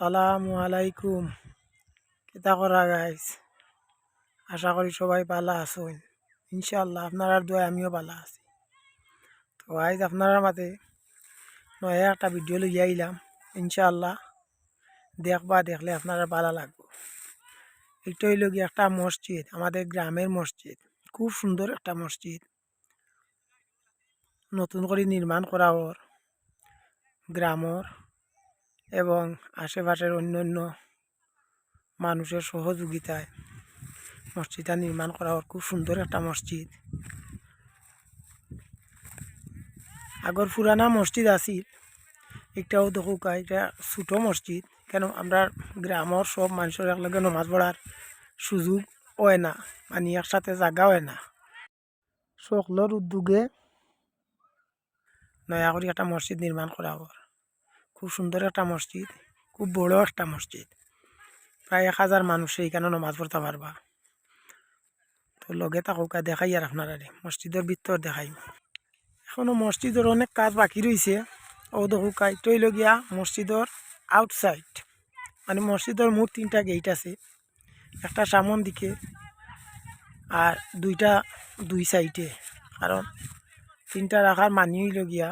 আসসালামু আলাইকুম। কিতা করা গাইস আশা করি সবাই ভালো আছেন। ইনশাল্লাহ আপনার দোয়া আমিও ভালো আছি। তো আইজ আপনারা মাঝে নয়া একটা ভিডিও লইয়া আইলাম। ইনশাল্লাহ দেখবা দেখলে আপনারা ভালো লাগবে। এটা হইল গিয়ে একটা মসজিদ, আমাদের গ্রামের মসজিদ। খুব সুন্দর একটা মসজিদ। নতুন করে নির্মাণ করা ওর। গ্রামর। এবং আশেপাশের অন্যান্য মানুষের সহযোগিতায় মসজিদটা নির্মাণ করা ওর খুব সুন্দর একটা মসজিদ। আগর পুরানা মসজিদ আছিল, একটাও দেখুকা এটা ছোটো মসজিদ, কেন আমরা গ্রামের সব মানুষের একলগে নমাজ পড়ার সুযোগ হয় না মানে একসাথে জায়গা হয় না। সকলের উদ্যোগে নয়া করে একটা মসজিদ নির্মাণ করা ওর। খুব সুন্দর একটা মসজিদ, খুব বড় একটা মসজিদ। প্রায় এক হাজার মানুষ এইখানে নমাজ পড়তে পারবা। তো লগে থাকুকা দেখাই আর আপনারা মসজিদের ভিতর দেখাই। এখনও মসজিদের অনেক কাজ বাকি রয়েছে ও দেখুকা এটাই লগিয়া মসজিদর আউটসাইড মানে মসজিদের মোট তিনটা গেট আছে। একটা সামন দিকে আর দুইটা দুই সাইডে কারণ তিনটা রাখার মানি হইল গিয়া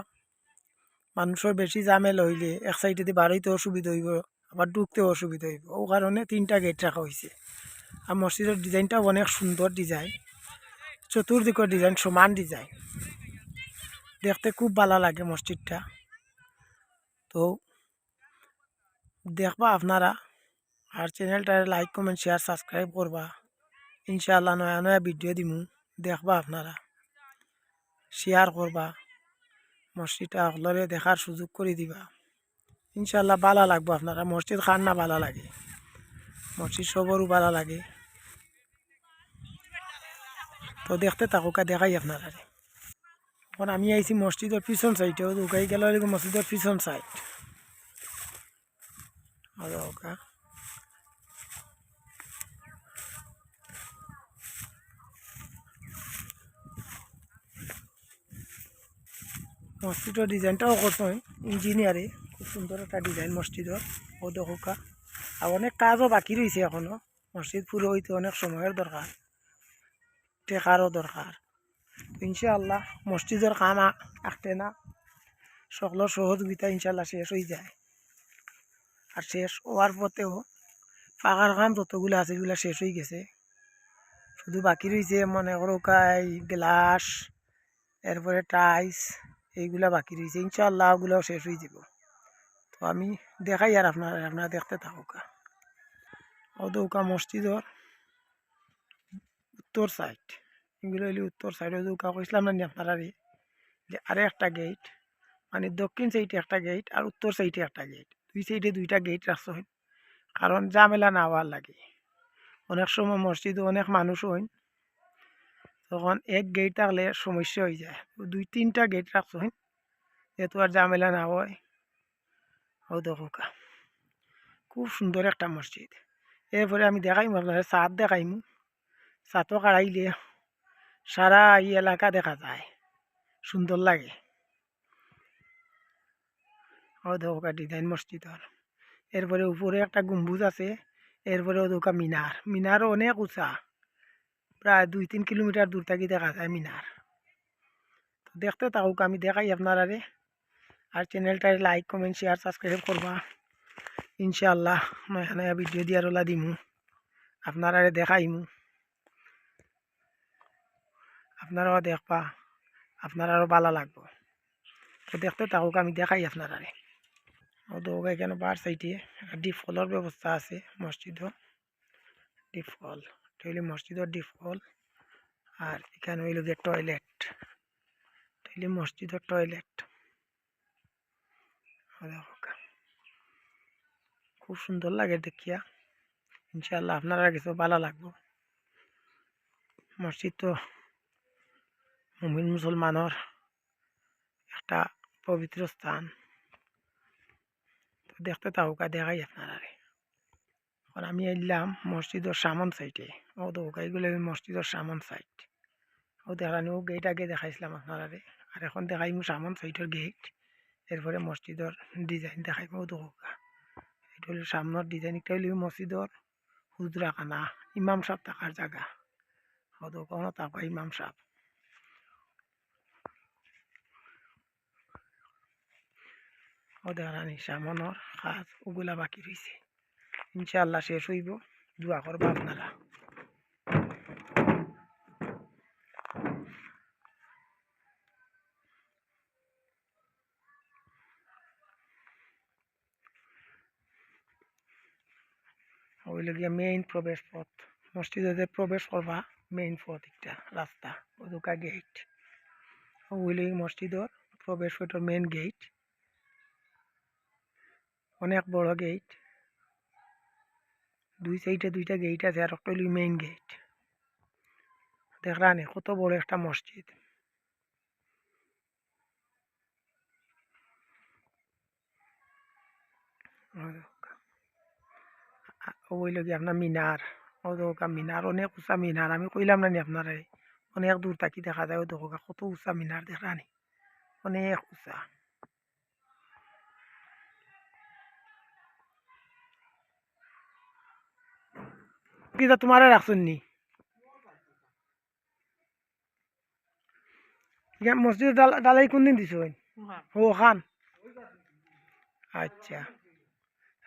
মানুষের বেশি জামেল হইলে এক সাইডে দিয়ে বাড়াইতে অসুবিধা হইব, আবার ঢুকতে অসুবিধা হইব। ও কারণে তিনটা গেট রাখা হয়েছে আর মসজিদের ডিজাইনটাও অনেক সুন্দর ডিজাইন চতুর্দিকের ডিজাইন সমান ডিজাইন দেখতে খুব ভালো লাগে মসজিদটা। তো দেখবা আপনারা। আর চ্যানেলটা লাইক কমেন্ট শেয়ার সাবস্ক্রাইব করবা। ইনশাআল্লাহ নয়া নয়া ভিডিও দিমু। দেখবা আপনারা। শেয়ার করবা। মসজিদটা সকলরে দেখার সুযোগ করে দিবা। ইনশাল্লাহ বালা লাগবো আপনারা। মসজিদ খান না বালা লাগে। মসজিদ সবরও বালা লাগে। তো দেখতে থাকুকা দেখাই আপনারা। এখন আমি আইছি মসজিদের পিছন সাইডেও উকাই গেল মসজিদের পিছন সাইড ওকা মসজিদের ডিজাইনটাও করছেন ইঞ্জিনিয়ারে খুব সুন্দর একটা ডিজাইন মসজিদর ও দেখা আর অনেক কাজও বাকি রয়েছে এখনও। মসজিদ পুরো হইতে অনেক সময়ের দরকার টেকারও দরকার ইনশাআল্লাহ মসজিদের কাম আঁকতে না। সকলের সহযোগিতা ইনশাল্লাহ শেষ হয়ে যায়। আর শেষ হওয়ার পথেও পাকার কাম যতগুলো আছে এগুলো শেষ হয়ে গেছে। শুধু বাকি রয়েছে মনে করো কাই গ্লাস এরপরে টাইস এইগুলা বাকি রয়েছে ইনশাল্লাহ ওগুলোও শেষ হয়ে যাব। তো আমি দেখাই আর আপনারা আপনারা দেখতে থাকুকা। ও দৌকা মসজিদর উত্তর সাইড এগুলো হইলে উত্তর সাইডে দৌকা কইসলাম না আপনারা যে আরে একটা গেট মানে দক্ষিণ সাইডে একটা গেট আর উত্তর সাইডে একটা গেট দুই সাইডে দুইটা গেট রাখছো। কারণ জামেলা না হওয়ার লাগে। অনেক সময় মসজিদে অনেক মানুষ হইন তখন এক গেট থাকলে সমস্যা হয়ে যায়। দুই তিনটা গেট রাখছো যেহেতু আর ঝামেলা না হয়। ও দেখোকা খুব সুন্দর একটা মসজিদ। এরপরে আমি দেখাইমু আপনার সাত দেখাইমু। সাতও কাড়াইলে সারা এই এলাকা দেখা যায়। সুন্দর লাগে। ও দেখোকা ডিজাইন মসজিদর। এরপরে উপরে একটা গম্বুজ আছে এরপরে ওদৌকা মিনার। মিনারও অনেক উঁচা। প্রায় দুই, তিন কিলোমিটার দূর থেকে দেখা যায় মিনার তো দেখতে থাকুক, আমি দেখাই আপনারা আর চ্যানেলটায় লাইক কমেন্ট শেয়ার সাবস্ক্রাইব করবা ইনশাআল্লাহ নয়া নয়া ভিডিও দিয়ার ওলা দিমু আপনারা দেখাইমু। আপনারাও দেখবা। আপনারাও ভালো লাগবো। তো দেখতে থাকুক, আমি দেখাই আপনারা ও তো এখানে বার সাইডে ডিপ ফলের ব্যবস্থা আছে মসজিদও ডিপ ফল এটা মসজিদের ডিপ ফল আর এখানে হইল গিয়ে টয়লেট এটা মসজিদের টয়লেট খুব সুন্দর লাগে দেখিয়া। ইনশাল্লাহ আপনারা কিছু ভালো লাগবো। মসজিদ তো মুমিন মুসলমানের একটা পবিত্র স্থান। তো দেখতে তাহকা দেখাই আপনারা এখন আমি এলাম মসজিদের সামন সাইডে ও তো এইগুলো মসজিদের সামন সাইড ও দেখানি ও গেট আগে দেখাইছিলাম আপনারা আর এখন দেখাইমু সামন সাইডের গেট এরপরে মসজিদের ডিজাইন দেখাইব ও দেখা এটা হইল সামনের ডিজাইন এটা হইল মসজিদর হুজরা খানা ইমাম সাহেব থাকার জায়গা। হয়তো কখনো থাকা, ইমাম সাহেব। ও দেখানি সামনের কাজ, ওগুলা বাকি রয়েছে ইনশাল্লাহ শেষ হইব। দোয়া করবা আপনারা। মেইন প্রবেশ পথ। মসজিদে প্রবেশ করবা মেইন পথ একটা, রাস্তা ওদুকা গেট ওইলে মসজিদর প্রবেশ পথের মেইন গেট অনেক বড় গেট দুই সাইডে দুইটা গেট আছে আর একটা হইল মেইন গেট দেখরানি কত বড় একটা মসজিদ। ওই লগে আপনার মিনার, ও মিনার, অনেক উঁচা মিনার, আমি কইলাম না নি আপনারে, অনেক দূর থাকি দেখা যায়, ও দোকা কত উঁচা মিনার দেখরানি অনেক উঁচা। কিটা তোমারে রাখছেন নি। মসজিদ ডাল- ডালাই কোনদিন দিছ ও খান? আচ্ছা।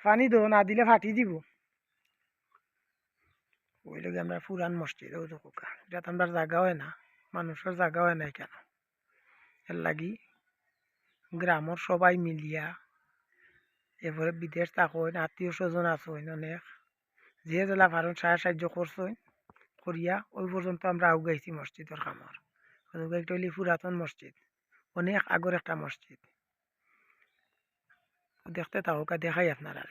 পানি দো না দিলে ফাটি দিব। ওই লগে আমরা পুরান মসজিদ ও এটা তো আমরা জায়গা হয় না। মানুষের জায়গা হয় নাই কেন? এর লাগি গ্রামের সবাই মিলিয়া এরপরে বিদেশ থাকইন আত্মীয় স্বজন আসইন অনেক। যে জেলা ভারত সাহায্য সাহায্য করছইন করিয়া ওই পর্যন্ত আমরা আউগাইছি মসজিদের কামর একটা হইলে পুরাতন মসজিদ, অনেক আগর একটা মসজিদ। দেখতে থাকুকা দেখাই আপনারা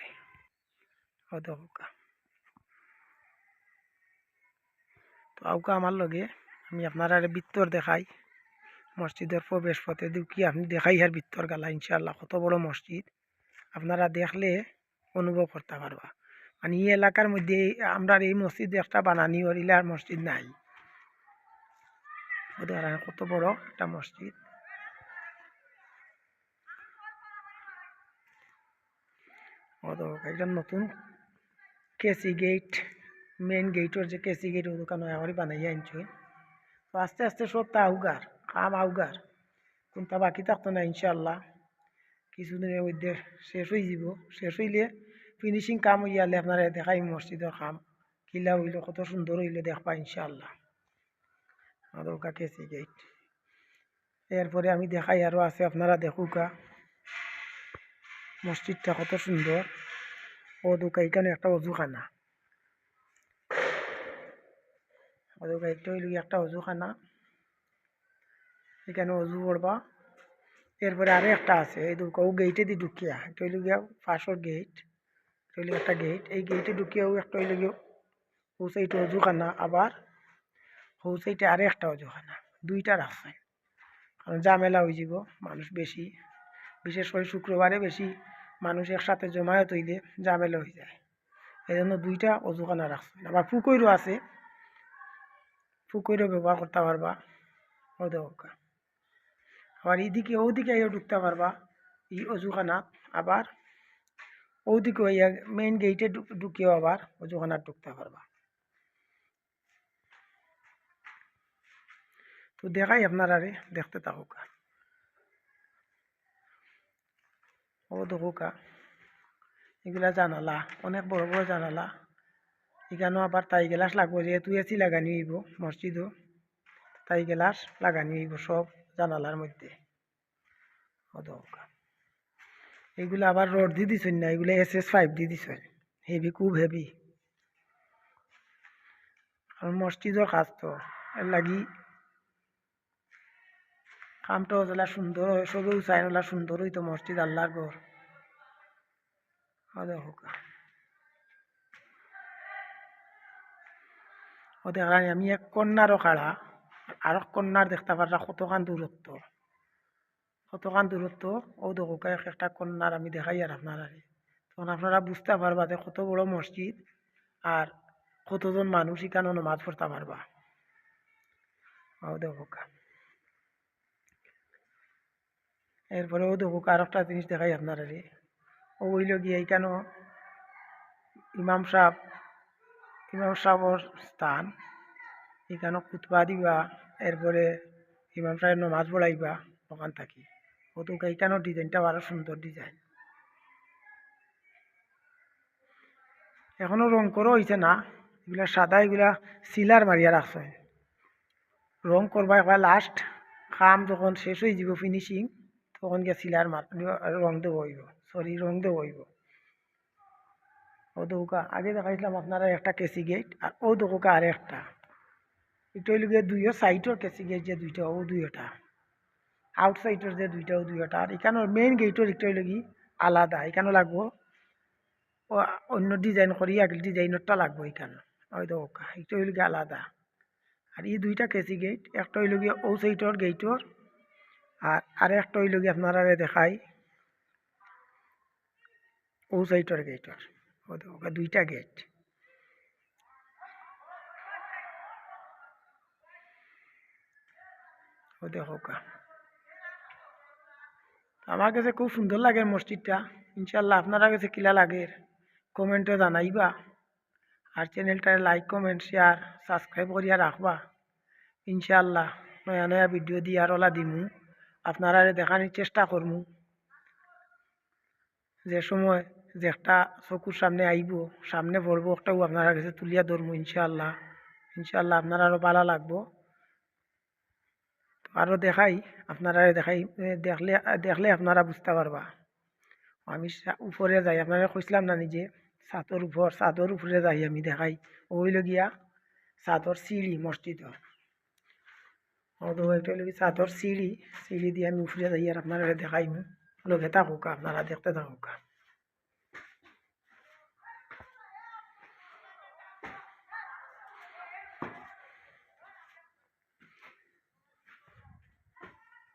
ও দেখুকা তো আউকা আমার লগে আমি আপনারা বৃত্তর দেখাই। মসজিদের প্রবেশ পথে ঢুকি আপনি দেখাই আর বৃত্তর গালা ইনশাল্লাহ কত বড় মসজিদ। আপনারা দেখলে অনুভব করতে পারবা। মানে এই এলাকার মধ্যে আমরা এই মসজিদ একটা বানানি হরিলে আর মসজিদ নাই। কত বড় একটা মসজিদ। একদম নতুন কেসি গেট মেন গেটর যে কেসি গেট ও দোকান এবারই বানাই আনছো। তো আস্তে আস্তে সব তা আউগার, কাম আউগার। কোনটা বাকি থাকতো না ইনশাল্লাহ কিছুদিনের মধ্যে শেষ হয়ে যাব। শেষ হইলে ফিনিশিং কাম হইয়ালে আপনারা দেখাই মসজিদের কাম। কিলা হইলে, কত সুন্দর হইলে, দেখবা ইনশাল্লাহ আদৌকা কেসি গেট এরপরে আমি দেখাই আরও আছে, আপনারা দেখুকা মসজিদটা কত সুন্দর। ও দোকা এখানে একটা অজুখানা। দোকা একটা হইল একটা অজুখানা। এখানে অজু করবা। এরপরে আরও একটা আছে, এই দোকা ও গেটে দি ঢুকিয়া। এটা হইল গিয়া ফাঁসর গেট হইল একটা গেট এই গেটে ঢুকিয়াও একটা হইল গিয়ে ও সাইডে অজুখানা, আবার ও সাইডে আরও একটা অজুখানা দুইটা রাস্তায় কারণ ঝামেলা হয়ে যাব মানুষ বেশি, বিশেষ করে শুক্রবারে বেশি মানুষ একসাথে জমায়েত হইলে ঝামেলা হয়ে যায়। এই জন্য দুইটা অজুখানা রাখছে। আবার পুকুরও আছে, পুকুরও ব্যবহার করতে পারবা আবার এইদিকে ওদিকে ঢুকতে পারবা, এই অজুখানা, আবার ওদিকে আইয়া মেইন গেটে ঢুকিয়েও আবার অজুখানা ঢুকতে পারবা তো দেখাই আপনারা রে, দেখতে থাকুকা। ও দেখুকা। এগুলা জানালা, অনেক বড় বড় জানালা। এখানেও আবার তাই গেলাস লাগবো, যেহেতু এসি লাগানি হইব, মসজিদও। তাই গেলাস লাগানি হইব সব জানালার মধ্যে। ও দেখুকা। এগুলো আবার রড দিয়ে দিছেন না এগুলো এস এস ফাইভ দিয়ে দিছেন। হেভি খুব হেভি আর মসজিদের কাজ তো, এর লাগি কামটা ওলা সুন্দর হয়, সবে উচাইন ওলা সুন্দর হইতো মসজিদ, আল্লাহর ঘর। ও দেখো ও দেখলাম আমি এক কন্যারও খাড়া আর এক কন্যার দেখতে পারা কতখান দূরত্ব। কতখান দূরত্ব ও দেখো এক একটা কন্যার আমি দেখাই আর আপনারা তখন আপনারা বুঝতে পারবা যে কত বড় মসজিদ আর কতজন মানুষ এখানে নামাজ পড়তে পারবা। ও দেখো এরপরে ও দেখো আর একটা জিনিস দেখাই আপনারা রে ও হইল গিয়ে এইখানেও ইমাম সাহেব, ইমাম সাহেবর স্থান। এখানে খুতবা দিবা, এরপরে ইমাম সাহেব নমাজ পড়াইবা, ওখান থাকি। ওতো এইখানেও ডিজাইনটা আরও সুন্দর ডিজাইন এখনও রং করো হয়েছে না, এগুলা সাদা, এগুলা সিলার মারিয়া রাখছে। রং করবা একবার লাস্ট খাম যখন শেষ হয়ে যাব ফিনিশিং তখন গিয়ে সিলার মার রং দেবো হইব সরি রং দেবো হইব। ও দৌকা, আগে দেখাইছিলাম আপনারা একটা কেসি গেট আর ও দৌকা আর একটা এটা হইল গিয়ে দুইও সাইডের কেসি গেট যে দুইটা, ও দুইটা আউটসাইডের যে দুইটা দুইটা। আর এখানের মেইন গেটের একটা হইল আলাদা। এখানেও লাগবো। অন্য ডিজাইন করি, আগে ডিজাইনেরটা লাগবো এখানে। এটা হইল গিয়ে আলাদা। আর এই দুইটা কেসি গেট একটা গিয়ে ও সাইডর গেটর আর আর একটা গিয়ে আপনারা দেখাই। ও সাইডর গেটর দুইটা গেট দেখো কা আমার কাছে খুব সুন্দর লাগে মসজিদটা। ইনশাল্লাহ আপনারা কাছে কিলা লাগে? কমেন্টে জানাইবা। আর চ্যানেলটা লাইক কমেন্ট শেয়ার সাবস্ক্রাইব করিয়া রাখবা। ইনশাল্লাহ নয়া নয়া ভিডিও দিয়ে আর ওলা দিমু। আপনারা দেখানোর চেষ্টা করমু। যে সময় যে একটা চকুর সামনে আইব, সামনে পড়ব একটাও আপনারা কাছে তুলিয়া ধরবো ইনশাল্লাহ ইনশাল্লাহ আপনার আরও ভালো লাগবো। আরও দেখাই, আপনারা দেখাই দেখলে দেখলে আপনারা বুঝতে পারবা। আমি উপরে যাই, আপনারা কইছিলাম না নিজে ছাতর উপর ছাদর উপরে যাই আমি দেখাই। ওইল গিয়া ছাদর সিঁড়ি মসজিদর কি ছাদর সিঁড়ি সিঁড়ি দিয়ে আমি উপরে যাই আর আপনারা দেখাই লগে থাকুক, আপনারা দেখতে থাকুক।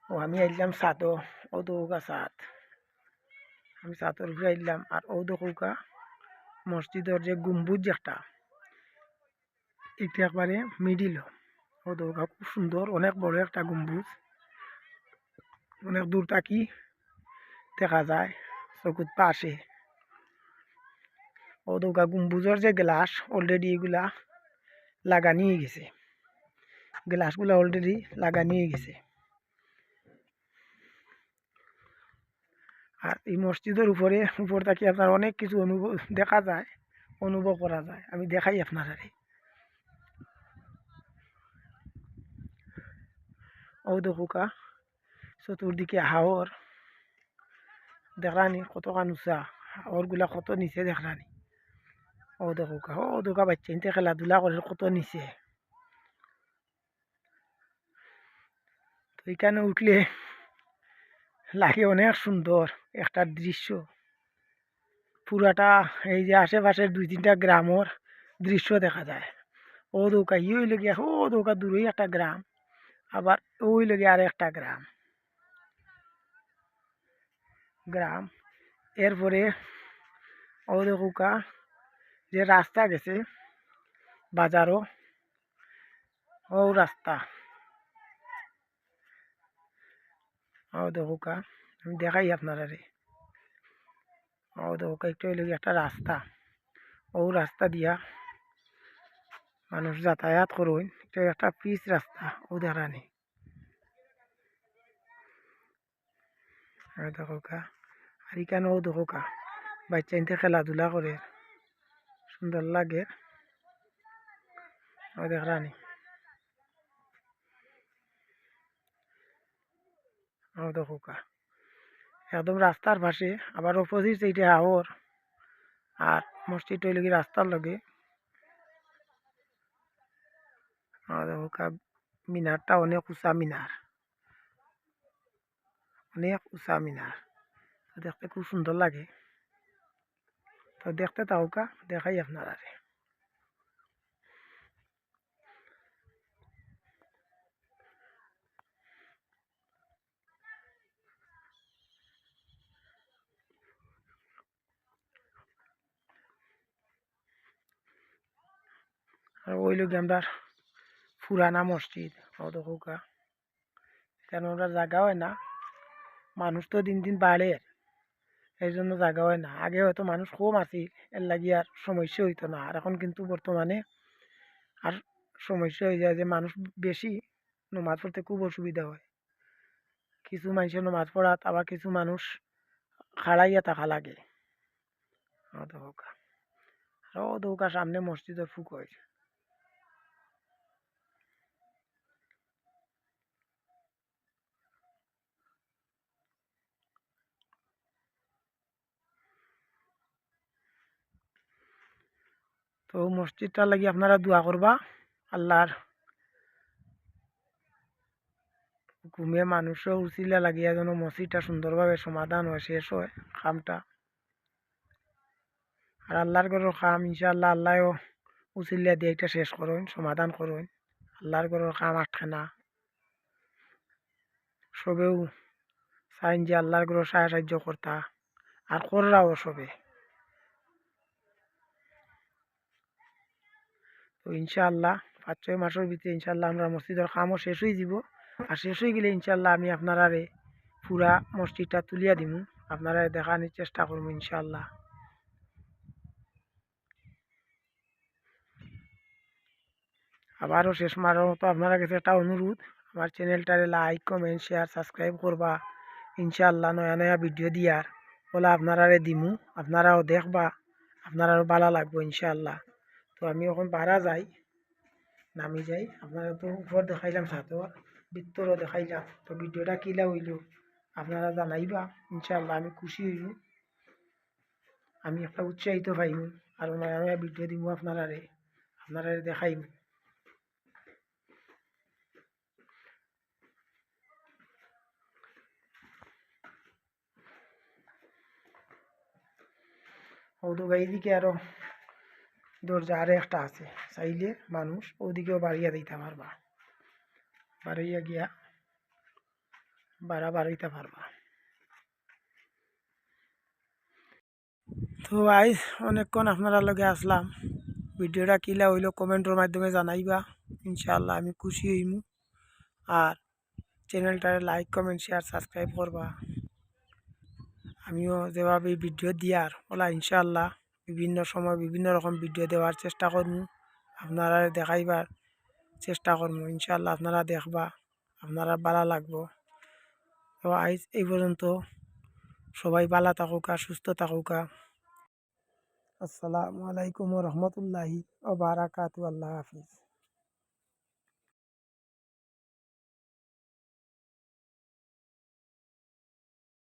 ও আমি আইলাম সাতো ও দৌকা সাত আমি সাতর ঘুরে আইলাম আর ও দৌকা মসজিদের যে গম্বুজ একটা এটা একবারে মিডিল ও দৌকা খুব সুন্দর অনেক বড় একটা গম্বুজ। অনেক দূর থাকি দেখা যায়, চকুত পাশে ও দৌকা গম্বুজের যে গ্লাস অলরেডি এগুলা লাগানি হয়ে গেছে। গ্লাসগুলা অলরেডি লাগানি হয়ে গেছে। আর এই মসজিদের উপরে, উপর থাকি আপনার অনেক কিছু অনুভব, দেখা যায়, অনুভব করা যায়। আমি দেখাই আপনার ও দেখুকা চতুর্দিকে হাওর। দেখরানি কত কান উঁচা, হাওরগুলা কত নিচে দেখরানি ও দেখুকা ও দুকা বাচ্চা ইনতে খেলাধুলা করে কত নিচে। তো এখানে উঠলে লাগে অনেক সুন্দর একটা দৃশ্য। পুরাটা এই যে আশেপাশের দুই তিনটা গ্রামর দৃশ্য দেখা যায়। ও দৌকা ই গিয়া, ও দৌকা দূরেই একটা গ্রাম, আবার ওই লগে আর একটা গ্রাম। গ্রাম, এরপরে ও দেখুকা যে রাস্তা গেছে, বাজারও, ও রাস্তা। ও দেখুকা আমি দেখাই আপনারা রে ও দেখুকা একটু হইলে একটা রাস্তা ও রাস্তা দিয়া মানুষ যাতায়াত করুন এটা একটা পিচ রাস্তা ও দেখানি আর দেখোকা আর এখানেও দেখোকা বাচ্চা ইনতে খেলাধুলা করে সুন্দর লাগে ও দেখরানি ও দেখোকা একদম রাস্তার পাশে, আবার অপোজিট সাইডে হাওর, আর মসজিদ হইলে কি রাস্তার লগে? আর ওকা মিনারটা অনেক উঁচা মিনার। অনেক উঁচা মিনার। দেখতে খুব সুন্দর লাগে। তো দেখতে তাওকা দেখাই আপনারা রে আর ওই লোক আমরা পুরানা মসজিদ অত কেন ওরা জায়গা হয় না। মানুষ তো দিন দিন বাড়ে। এই জন্য জায়গা হয় না। আগে হয়তো মানুষ কম আছে এর লাগি আর সমস্যা হইতো না। আর এখন কিন্তু বর্তমানে আর সমস্যা হয়ে যায় যে মানুষ বেশি নমাজ পড়তে খুব অসুবিধা হয়। কিছু মানুষের নমাজ পড়াত, আবার কিছু মানুষ খাড়াইয়া থাকা লাগে। দৌকা আর দৌকা সামনে মসজিদের ফুক হয়েছে তো মসজিদটা লাগি আপনারা দোয়া করবা, আল্লাহর ঘুমে মানুষও উচিলা লাগিয়া যেন মসজিদটা সুন্দরভাবে সমাধান হয়, শেষ হয় খামটা। আর আল্লাহর গরুর খাম, ইনশাআল্লাহ আল্লাহও উচিল্লা দিয়ে এটা শেষ করুন, সমাধান করুন। আল্লাহর গরুর খাম আটকে না সবেও চাইন যে আল্লাহর গরুর সাহায্য করতা, আর কররাও সবে। তো ইনশাআল্লাহ পাঁচ ছয় মাসের ভিতরে ইনশাআল্লাহ আমরা মসজিদের কামও শেষ হয়ে যাব। আর শেষ হয়ে গেলে ইনশাআল্লাহ আমি আপনারারে পুরা মসজিদটা তুলিয়া দিব। আপনারা দেখানোর চেষ্টা করব ইনশাআল্লাহ। আবারও শেষ মারার মতো আপনারা কাছে একটা অনুরোধ, আমার চ্যানেলটারে লাইক, কমেন্ট, শেয়ার, সাবস্ক্রাইব করবা। ইনশাআল্লাহ নয়া নয়া ভিডিও দিয়ার। বলে আপনারারে দিমু, আপনারাও দেখবা আপনারাও ভালো লাগবো ইনশাআল্লাহ। তো আমি এখন বাড়া যাই, নামি যাই, আপনারা তো উপর দেখাইলাম ছাতর ভিতরও দেখাইলাম, তো ভিডিওটা কিলা হইল আপনারা জানাইবা, ইনশাআল্লাহ আমি খুশি হইব। আমি একটা উৎসাহিত পাইব, আর নয়া ভিডিও দিব আপনারারে আপনারা দেখাইব। ওদিকে এইদিকে আরও দরজা আরে একটা আছে। চাইলে মানুষ ওদিকেও বাড়িয়া দিতে পারবা। বাড়িয়া গিয়া বাড়া বাড়াইতে পারবা। তো আই অনেকক্ষণ আপনারা লগে আসলাম। ভিডিওটা কিলা হইল কমেন্টের মাধ্যমে জানাইবা। ইনশাআল্লাহ আমি খুশি হইমু। আর চ্যানেলটারে লাইক কমেন্ট শেয়ার সাবস্ক্রাইব করবা। আমিও যেভাবে ভিডিও দিয়ার, ওলা ইনশাআল্লাহ। বিভিন্ন সময় বিভিন্ন রকম ভিডিও দেওয়ার চেষ্টা করব আপনারা দেখাইবার চেষ্টা করব ইনশাল্লাহ আপনারা দেখবা, আপনারা ভালো লাগবো। তো আজ এই পর্যন্ত। সবাই ভালো থাকুকা সুস্থ থাকুকা আসসালামু আলাইকুম রহমতুল্লাহি ও বারাকাতু আল্লাহ হাফিজ।